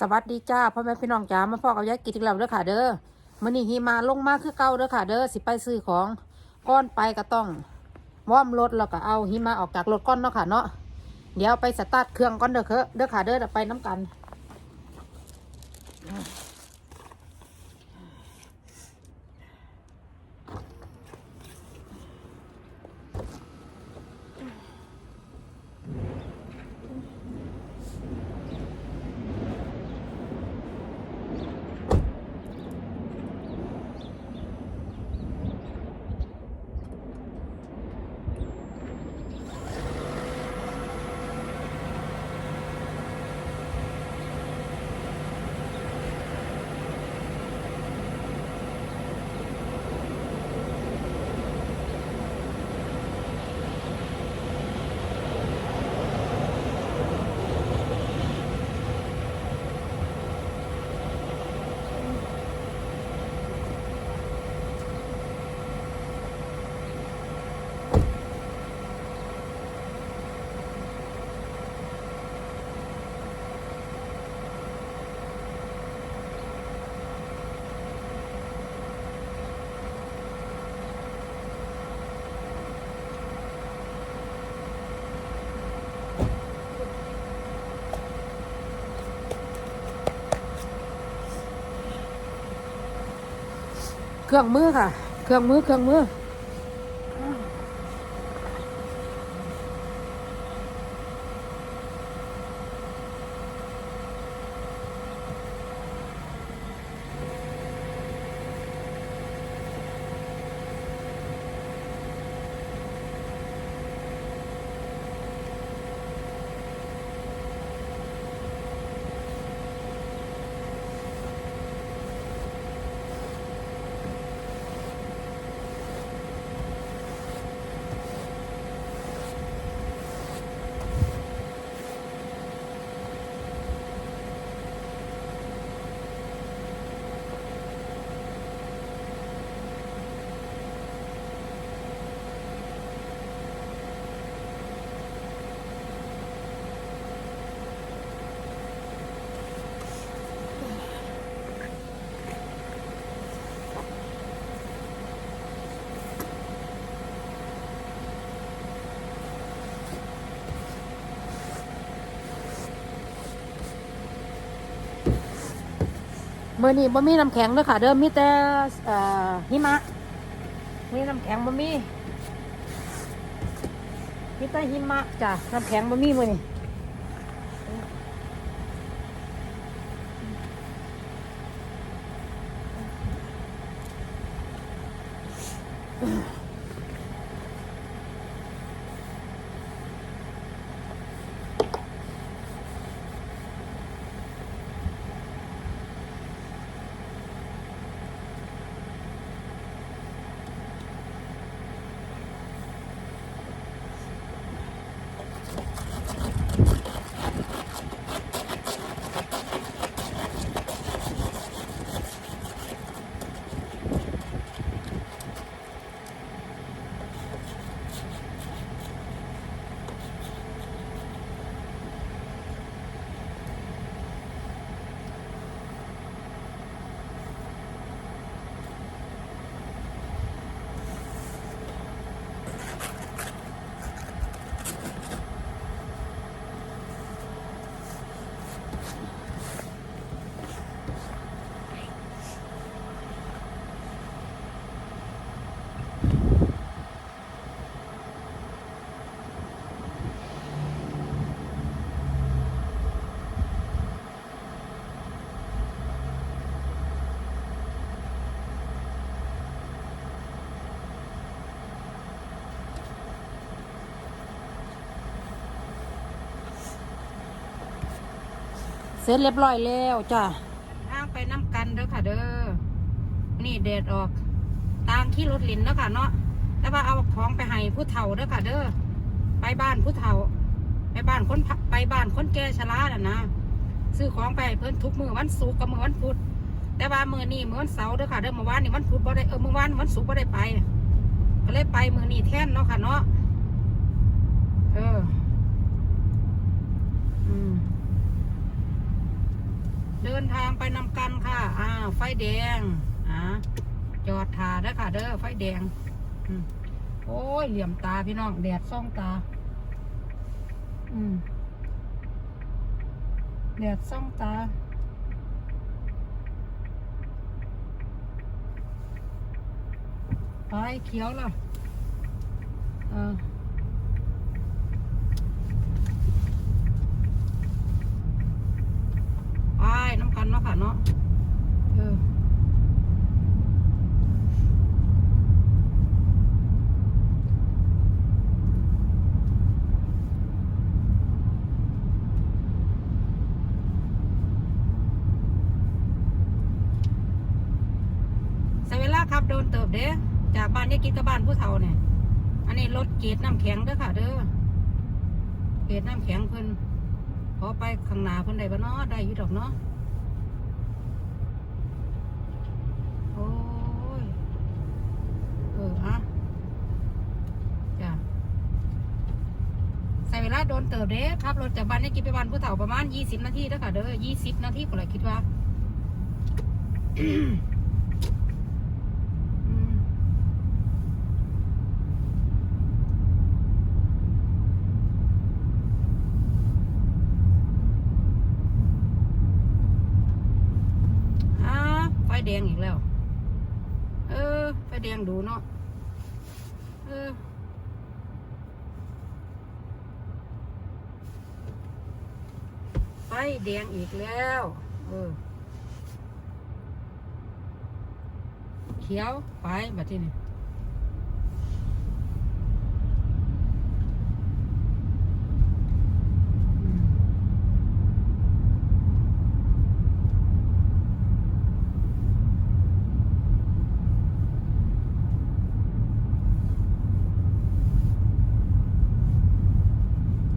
สวัสดีจ้าพ่อแม่พี่น้องจ้ามาพ่อกับยายกิจอีกแล้วเด้อค่ะ เด้อมื่อนี้หิมาลงมาคือเก่าเด้อค่ะ เด้อสิไปซื้อของก้อนไปก็ต้องว้อมรถแล้วก็เอาหิมาออกจากรถก้อนเนาะค่ะเนาะเดี๋ยวไปสตาร์ทเครื่องก้อนเด้อเคอะเด้อค่ะเด้อไปน้ำกัน รื่องมือค่ะ เครื่องมือเครื่องมือ มื่อนี้บ่มีน้ำแข็งเด้อค่ะ เดิมมีแต่เอ่อหิมะ มีน้ำแข็งบ่มีมีแต่หิมะจ้ะน้ำแข็งบ่มีมื่อนี้ เสร็จเรียบร้อยแล้วจ้ะทางไปน้ำกันเด้อค่ะเด้อ นี่แดดออก ตางขี้รถลินเด้อค่ะเนาะ แล้วว่าเอาของไปให้ผู้เฒ่าเด้อค่ะเด้อ ไปบ้านผู้เฒ่า ไปบ้านคนไปบ้านคนแก่ชราน่ะนะ ซื้อของไปเพิ่นทุกมือวันศุกร์กับมือวันพุธ แต่ว่ามือนี้มือวันเสาร์เด้อค่ะเด้อเมื่อวานนี่วันพุธบ่ได้เออเมื่อวานวันศุกร์บ่ได้ไป ก็เลยไปมือนี้แท่นเนาะค่ะเนาะ เออ อืม เดินทางไปนำกันค่ะอ้าไฟแดง อ่า จอดทาเด้ค่ะ เด้อ ไฟแดงโอ้ย เหลี่ยมตาพี่น้อง แดดส่องตา อืม แดดส่องตา ไปเขียวล้วเออ ไปน้ำ กันเนาะค่ะเนาะเออใส่เวลาขับโดนเติบเด้จากบ้านยายกินกับบ้านผู้เฒ่าเนี่ย อันนี้รถเกตน้ำแข็งเด้อค่ะ เด้อเกตน้ำแข็งเพิ่นพอไปข้างหน้าเพิ่นได้บ่เนาะได้อยู่ดอกเนาะ โอ้ย เอออะจ้ะใส่ เดเติบเด้ขับรถจากบ้านนี้กินไปบ้านผู้เฒ่าประมาณยี่สิบนาทีแล้วค่ะเด้อยี่สิบนาทีก็เลยคิดว่าอืมอ่าไฟแดงอีกแล้ว เออ ไฟแดงดูเนาะ เออ ไฟ แดงอีกแล้ว เออ เขียว ไปแบบที่นี่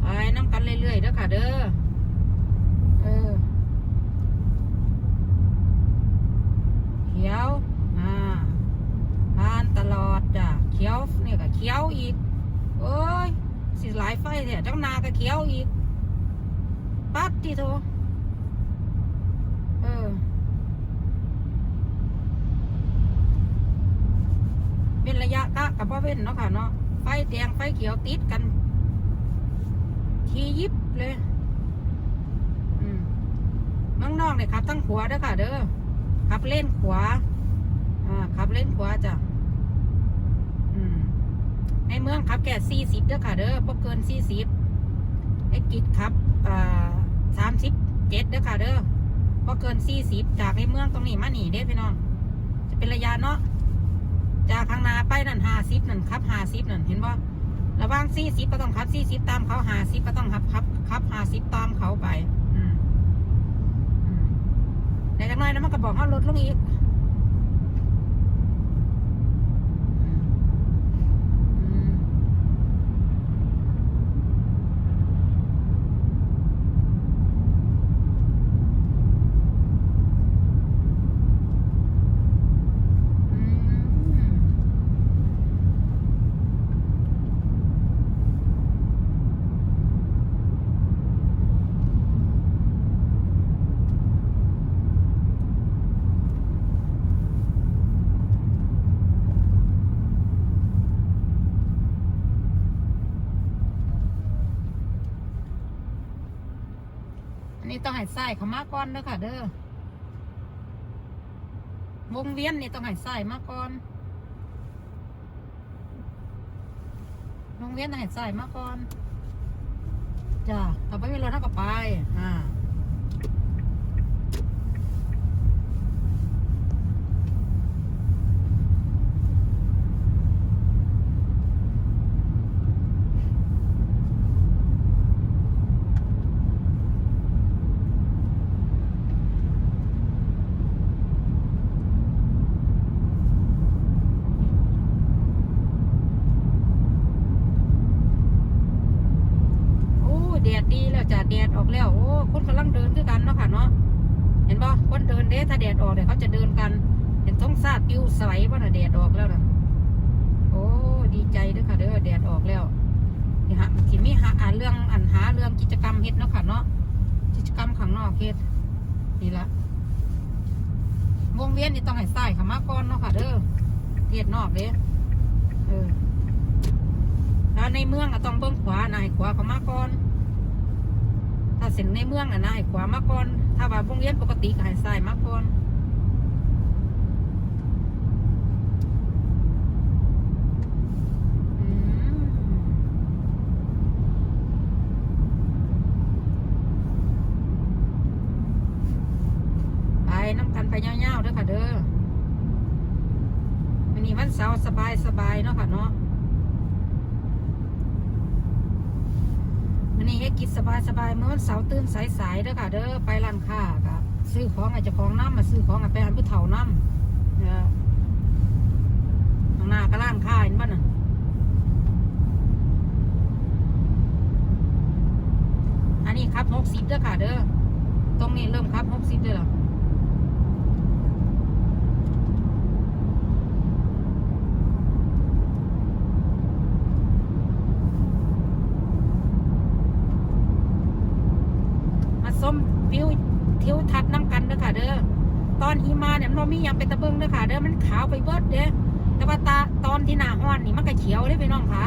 ไปน้ำกันเรื่อยๆเด้อค่ะเด้อ เออ เขียว อ่าผ่านตลอดจ้ะ เขียวนี่ก็เขียวอีก โอ้ย สิ เนี่ยจังนาก็เขียวอีก ปัดที่โทเออ เป็นระยะกะกับพ่อเว้นเนาะค่ะเนาะ ไฟแดงไฟเขียวติดกัน ทียิบเลย อืมน้องๆเนี่ยขับทั้งขวาเด้อค่ะ เด้อขับเล่นขวา อ่าขับเล่นขวาจ้ะ ในเมืองขับแก่สี่สิบเด้อค่ะเด้อพวกเกินสี่สิบไอ้กิจขับอ่าสามสิบเจ็ดเด้อค่ะเด้อพอเกินสี่สิบจากในเมืองตรงนี้มาหนีเด้พี่น้อง จะเป็นระยะเนาะ จากข้างหน้าไปนั่นห้าสิบนั่นขับห้าสิบนั่นเห็นบ่ระหว่างสี่สิบก็ต้องขับสี่สิบตามเขาห้าสิบก็ต้องขับขับขับห้าสิบตามเขาไป อืมอืมในจากหน้อยนะมันก็บอกเขาลดลงอีก อืมอืมอั นี่ต้องให้ใส่เขามาก่อนเด้อค่ะ เด้อวงเวียนนี่ต้องให้ใส่มาก่อนวงเวียนต้องให้ใส่มาก่อนจ้ะต่อไปมีรถเท่ากับไปอ่า โอ้แดดดีแล้วจ้ะแดดออกแล้ว โอ้ คนกำลังเดินด้วยกันเนาะค่ะเนาะ เห็นบ่คนเดินเด้ถ้าแดดออกเดี๋ยวเขาจะเดินกัน เห็นท้องซาดปิ วสไลด์ป่ะน่ะแดดออกแล้วนะโอ้ดีใจด้วยค่ะเด้อแดดออกแล้วนี่ฮะที่มีหาเรื่องอันหาเรื่องกิจกรรมเฮ็ดเนาะค่ะเนาะกิจกรรมข้างนอกเฮ็ดนี่ละวงเวียนนี่ต้องให้ใส่ขามาก่อนเนาะค่ะเด้อเทียดนอกเด้เออถ้าในเมืองก็ต้องเบิ้งขวานะให้ขวาขามาก่อนถ้าเส้นในเมืองน่ะนะให้ขวามาก่อนถ้าว่าวงเวียนปกติก็ให้ใส่มาก่อน อืมไปน้ำกันไปเงาวๆเด้อค่ะเด้อวันนี้วันเสาร์สบายสบายๆเนาะค่ะเนาะวันนี้ให้กินส บายสบายเมื่อวันเสาร์ตื่นสายๆเด้อค่ะเด้อไปร้านค้าก็ซื้อของอาจจะของน้ำมาซื้อของอาไปอันผู้เฒ่าน้ำเนี่ยข้างหน้าก็ร้านค้าเห็นบ้าน่ะอันนี้ครับหกสิบเด้อค่ะเด้อตรงนี้เริ่มครับหกสิบเด้อมาส้มวิวทิวทัศน์น้ำกันเด้อค่ะเด้อ ตอนหิมาเนี่ ยังเป็นตะเบิงเด้อค่ะ เด้อมันขาวไปเบิดเด้อแต่ว่าตาตอนที่หน้าห้อนนี่มันก็เขียวเลยพี่น้องค่ะ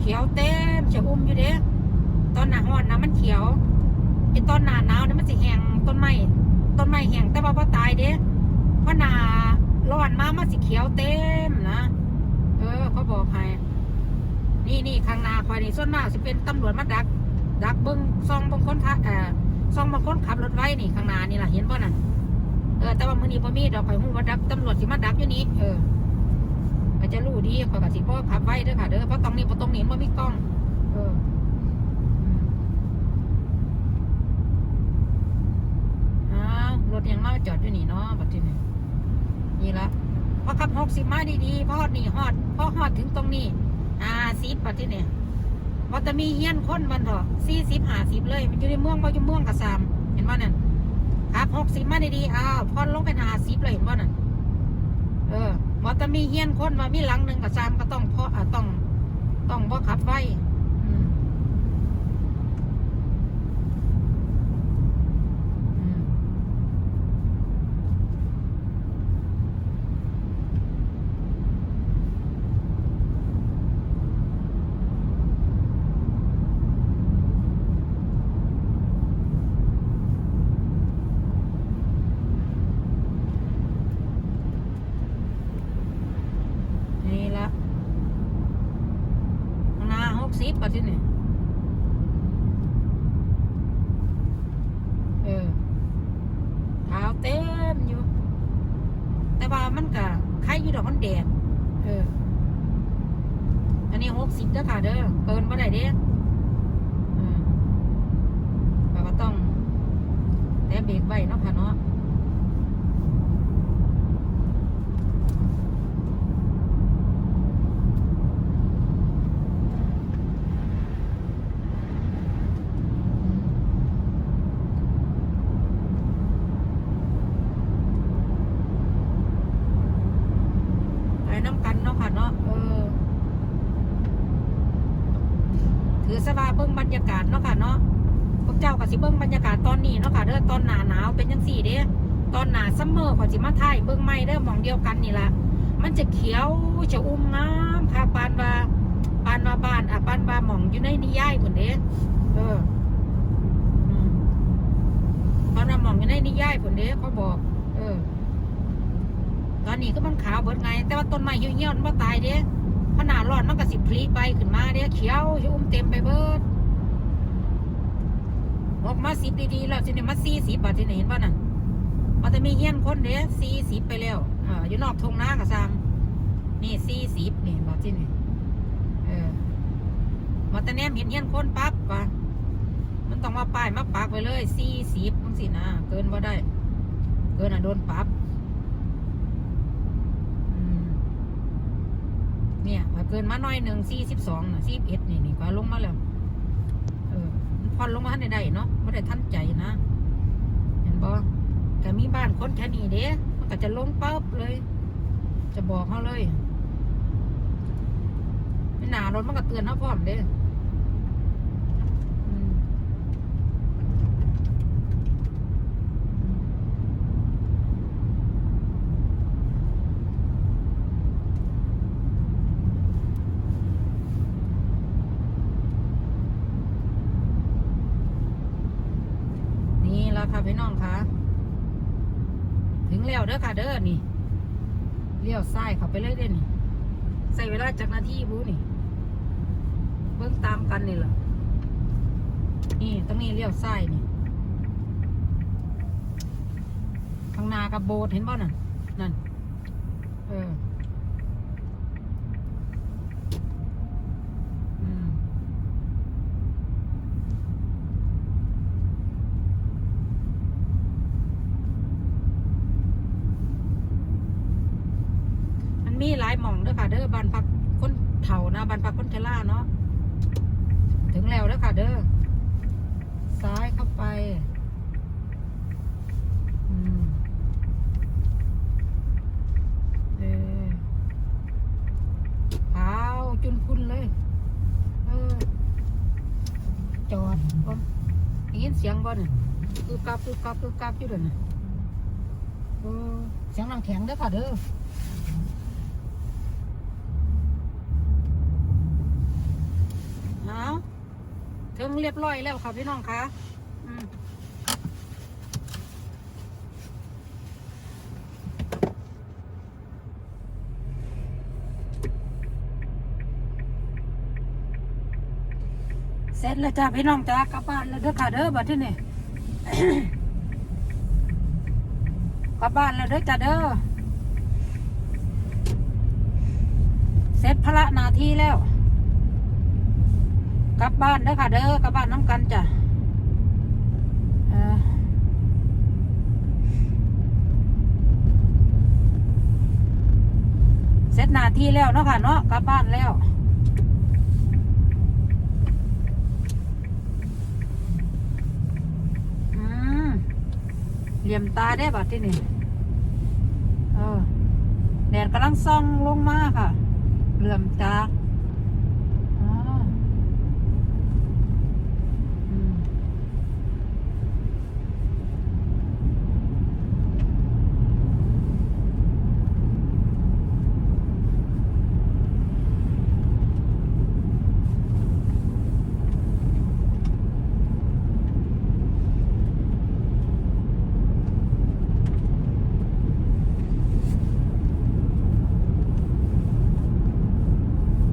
เขียวเต็มจะอุ้มอยู่เด้อตอนหน้าร้อนนะมันเขียวไอ้ตอนหน้าหนาวนี่มันสิแห้งต้นไม้ต้นไม้แห้งแต่ว่าพอตายเด้เพราะหน้าร้อนมามันสิเขียวเต็มนะเออเขาบอกให้นี่นี่ข้างหน้าคอยนี่ส่วนมากสิเป็นตำรวจมาดัก ดักเบิ้งซองบางคนทักเอ่อซองบางคนขับรถไว้นี่ข้างหน้านี่แหละเห็นป่ะน่ะ เออแต่ว่ามื้อนี้บ่มีดอกไปฮู้ว่าดักตำรวจสิมาดักอยู่นี่เออก็จะรู้ดีข้อยก็สิบ่ขับไว้เด้อค่ะเด้อเพราะตรงนี้บ่ตรงนี้บ่มีกล้อง เอออ้าวรถยังมาจอดอยู่นี่เนาะบัดทีนี้นี่ละพอขับหกสิบมาดีๆพอฮอดนี่อดพอฮอดถึงตรงนี้อ่าสิบบัดทีนี้ว่าจะมีเฮี้ยนคนมันเถอะสี่สิบห้าสิบเลย มันอยู่ในเมืองบ่อยู่เมืองกับสามเห็นว่านั่น ขับหกสิบมาดีๆอ้าวพอลงเป็นหาสิบเลยเห็นว่านั่นเออว่าจะมีเฮียนคนมามีหลังหนึ่งกับซามก็ต้องพออ่าต้องต้องบ่ขับไว้อืมอืม นี่ละข้างหนาหกสิบป่ะที่นี่เออขาวเต็มอยู่ แต่ว่ามันก็ใครอยู่ดอกมันแดดเออ อันนี้หกสิบเด้อค่ะเด้อเกินมาได้เด้เออเราก็ต้องแต่เบรกไว้เนาะค่ะเนาะ ไปน้ำกันเนาะค่ะเนาะเออ ถือสบาเบิ้งบรรยากาศเนาะค่ะเนาะพวกเจ้าก็สิเบิ้งบรรยากาศตอนนี้เนาะค่ะเด้อ ตอนหนาหนาวเป็นยังสี่เด้ตอนหนาซัมเมอร์ขอสิมาถ่ายเบิ้องไม่เด้อมองเดียวกันนี่ละมันจะเขียวจะอุ้มงามค่ะปานว่าปานว่าบ้านอะปานว่าหมองอยู่ในนิยายพุ่นเด้เอออืมปานว่าหมองอยู่ในนิยายพุ่นเด้เขาบอก เออ ตอนนี้ก็มันขาวเบิดไง แต่ว่าต้นไม้เหี่ยวๆมันตายเด้เพราะหนาร้อนมันก็สิพลีไปขึ้นมาเด้เขียวจะอุ้มเต็มไปเบิด ออกมาสิบดีๆแล้วสิเนี่ยมาสี่สิบบาทที่ไหนเห็นป่ะน่ะมันจะมีเฮี้ยนคนเด้สี่สิบไปแล้วอ่าอยู่นอกทงนากับซามนี่สี่สิบนี่บาทที่นี่เออมาแต่แนมเห็นเฮี้ยนคนปั๊บว่ะมันต้องมาป้ายมาปักไว้เลยสี่สิบต้องสินะเกินว่าได้ เกินอะโดนปรับเนี่ยเกินมาหน่อยหนึ่งสี่สิบสองนะสี่เอ็ดนี่นี่ก็ลงมาแล้ว พอนลงมาทันได้เนาะไม่ได้ทันใจนะ เห็นบ่แต่มีบ้านคนแค่นี้เด้มันก็จะลงปั๊บเลย จะบอกเขาเลยไม่หนารถมันก็เตือนเขาพร้อมเด้อืม ลาค่ะพี่น้องคะถึงแล้วเด้อค่ะเด้อนี่เลี้ยวซ้ายเข้าไปเลยเด้อนี่ใส่เวลาจากนาทีบูนี่ เบิ่งตามกันนี่แหละนี่ตรงนี้เลี้ยวซ้ายนี่ข้างหน้ากับโบสเห็นบ่นั่นนั่นเออม มันมีหลายหม่องเด้อค่ะ เด้อบ้านพักคนเฒ่านะบ้านพักคนชราเนาะถึงแล้วเด้อค่ะ เด้อซ้ายเข้าไป อืมเออขาว จุนพุนเลย เออ จอดก่อนได้ยินเสียงบ่เนี่ยคือกลับคือกลับคือกลับอยู่เด้อนะเออเสียงน้ำแข็งเด้อค่ะเด้อเอาถึงเรียบร้อยแล้วค่ะพี่น้องคะ เสร็จแล้วจ้าพี่น้องจ้ากลับบ้านแล้วเด้อค่ะเด้อบัดที่นี่กลับบ้านแล้วเด้อจ้าเด้อเสร็จพระนาทีแล้ว กลับบ้านเด้อค่ะเด้อกลับบ้านน้ำกันจ้ะเสร็จนาทีแล้วเนาะค่ะเนาะกลับบ้านแล้ว อืม เหลี่ยมตาได้บัดที่นี่เออแดดกำลังส่องลงมาค่ะเหลื่อมตาอ๋อ อืม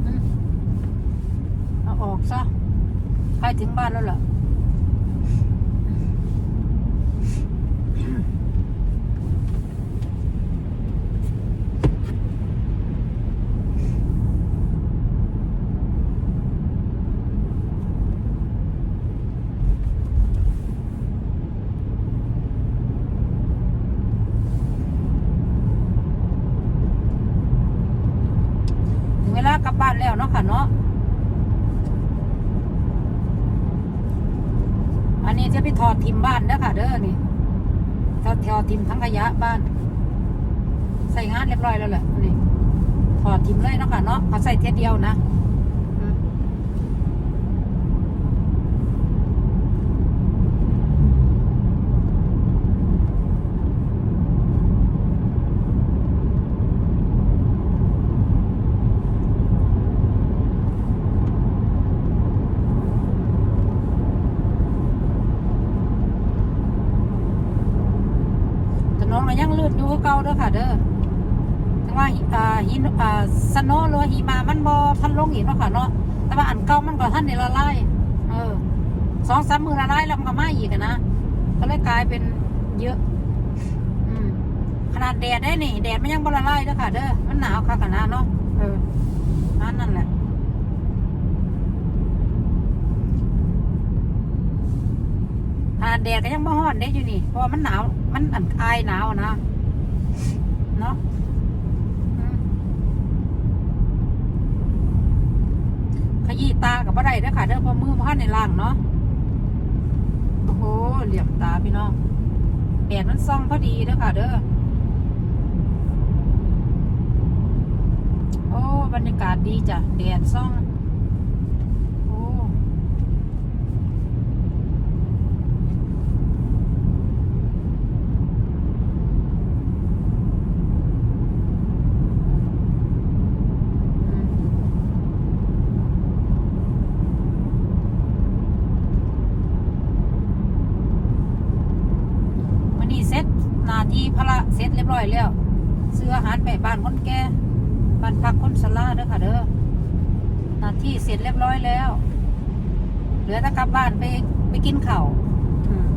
อืมเอาออกซะใกล้ถึงบ้านแล้วเหรอ ถึงเวลากลับบ้านแล้วเนาะค่ะเนาะ อันนี้จะไปถอดทิมบ้านเด้อค่ะ เด้อนี่ถอดถอดทิมทั้งขยะบ้าน ใส่งานเรียบร้อยแล้วแหละอันนี่ถอดทิมเลยเนาะค่ะ เนาะเขาใส่เทียเดียวนะถนนก็ยังลื่นอยู่เก่าเด้อค่ะเด้อ หินอ่าสโนว์หรือว่าหิมามันบ่ทันลงอีกเนาะค่ะเนาะแต่ว่าอันเก่ามันก็ทันได้ละลายเออสองสามมือละลายแล้วมันก็มาอีกนะก็เลยกลายเป็นเยอะอืมขนาดแดดได้นี่แดดมันยังบ่ละลายเด้อค่ะเด้อมันหนาวค่ะกันนะเนาะเอออันนั่นแหละขนาดแดดก็ยังบ่ฮ้อนได้อยู่นี่เพราะมันหนาว มันอันอายหนาวนะเนาะอืมขยี้ ตากับบ่ได้เด้อค่ะเด้อพอมือพันในล่างเนาะโอ้โหเหลี่ยมตาพี่น้องแดดมันซ่องพอดีเด้อค่ะเด้อโอ้บรรยากาศดีจ้ะแดดซ่องโอ้อืม หนาที่พระเสร็จเรียบร้อยแล้วซื้ออาหารไปบ้านคนแก่บ้านพักคนสลาเด้อค่ะเด้อหนาที่เสร็จเรียบร้อยแล้ว เหลือแต่กลับบ้านไปไปกินข้าวอืม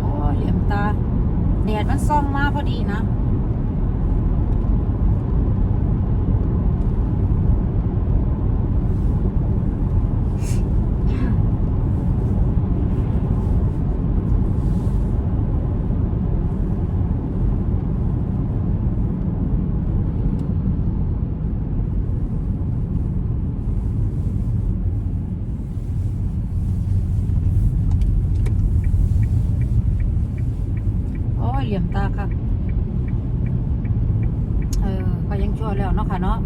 โอ้ยเหลี่ยมตาแดดมันส่องมาพอดีนะ โอ้ยเหลี่ยม ตาค่ะเออก็ยังชั่วแล้วเนาะค่ะเนาะ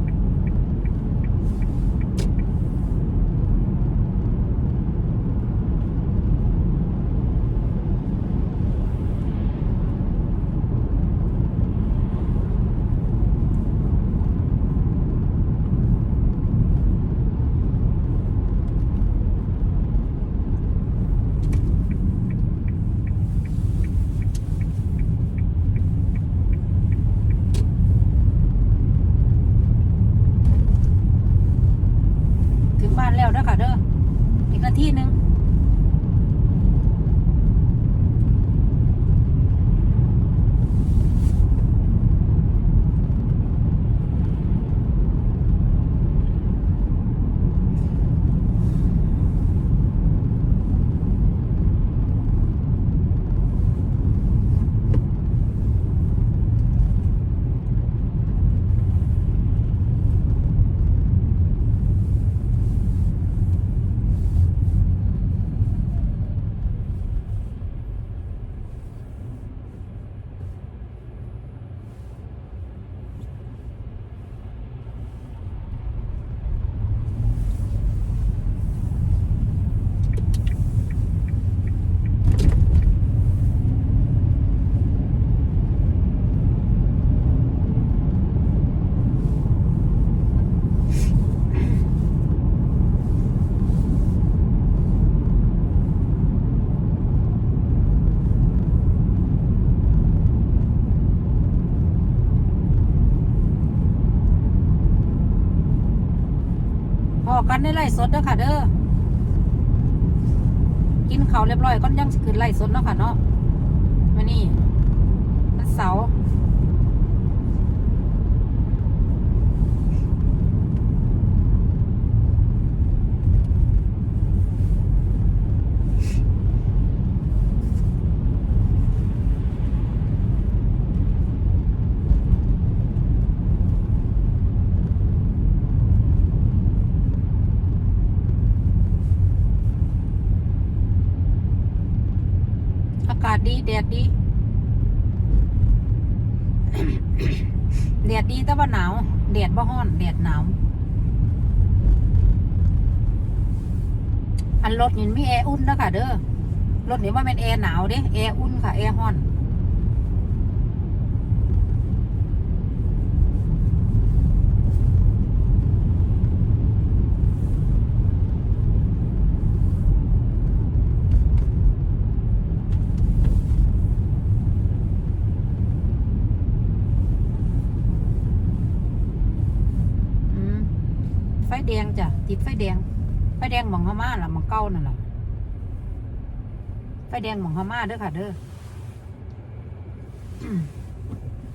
อกันในไล่สดเด้อค่ะ เด้อ กินเขาเรียบร้อยก็ยังขึ้นไล่สดเนาะค่ะเนาะมานี่มันเสาร์อากาศดี แดดดี แดดดีแต่ว่าหนาว แดดบ่ฮ้อน แดดหนาว อัน รถนี่มีแอร์อุ่นนะค่ะ เด้อรถนี่ว่าเป็นแอร์หนาวเด้แอร์อุ่นค่ะแอร์ฮอนไฟแดงจ้ะติดไฟแดง ดงหมองพม่าล่ะหมองเก้านั่นล่ะไฟแดงหมองพม่าเด้อค่ะ เด้อ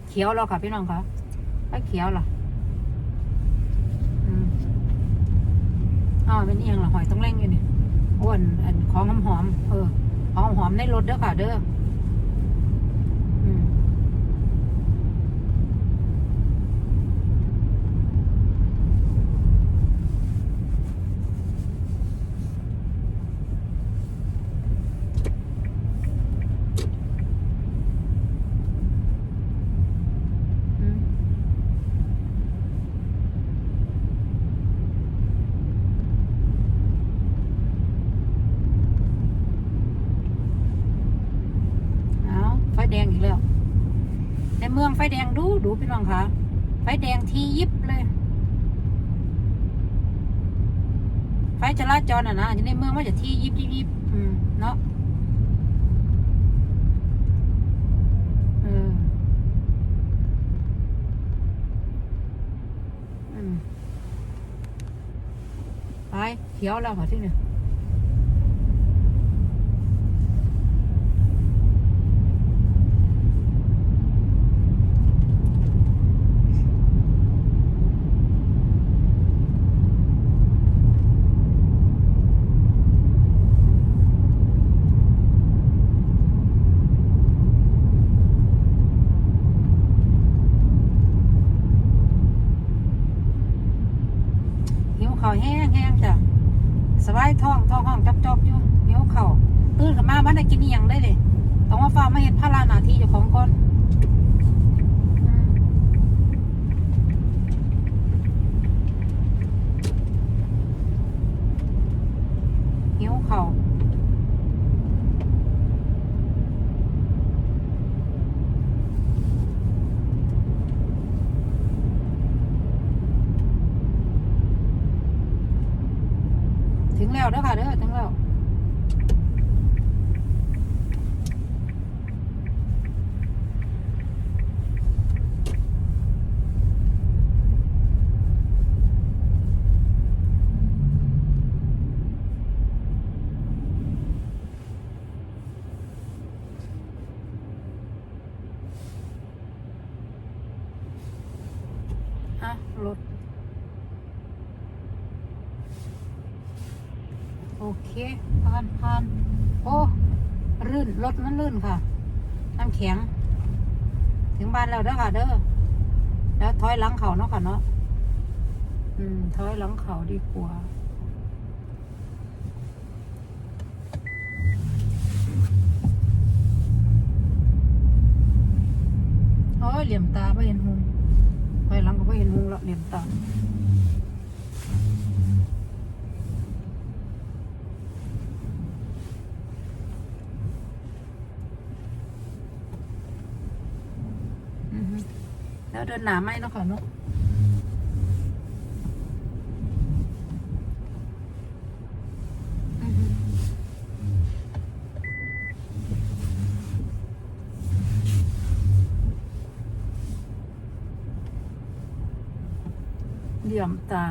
เขียวแล้วค่ะพี่น้องคะไฟเขียวล่ะอืมอ๋อเป็นเอียงหรอหอยต้องเร่งอยู่นี่อ้วนอันของหอมๆเออของหอมในรถเด้อค่ะ เด้อม อืม ฟแดูพี่น้องคะไฟแดงทียิบเลย ไฟจราจรอะนะอยู่ในเมืองมันจะทียิบยิบยิบอืมเนาะเอออืมไปเขียวแล้วค่ะที่เนี่ย หิวข้าวแห้งแห้งจ้ะสบายท้องท้องห้องจอกจอกอยู่หิวข้าวตื่นขึ้นมาบ้านได้กินอีหยังได้เลยต้องมาฟ้ามาเห็นพาราหนาที่เจ้าของก่อนอืมหิวข้าวถึง แล้วเด้อค่ะเด้อถึงแล้วอะรถ โอเคผ่านผ่านโอ้ลื่นรถ มันลื่นค่ะ น้ำแข็ง ถึงบ้านแล้วเด้อค่ะ เด้อ แล้วถอยหลังเขาเนาะค่ะเนาะ อืม ถอยหลังเขาดีกว่าโอ้ยเหลี่ยมตาไม่เห็นหุงถอยหลังก็ไม่เห็นหุงล้วเหลี่ยมตา อือฮึ แล้วเดินหนาไหมเนาะค่ะเนาะอือฮึเหลี่ยมตา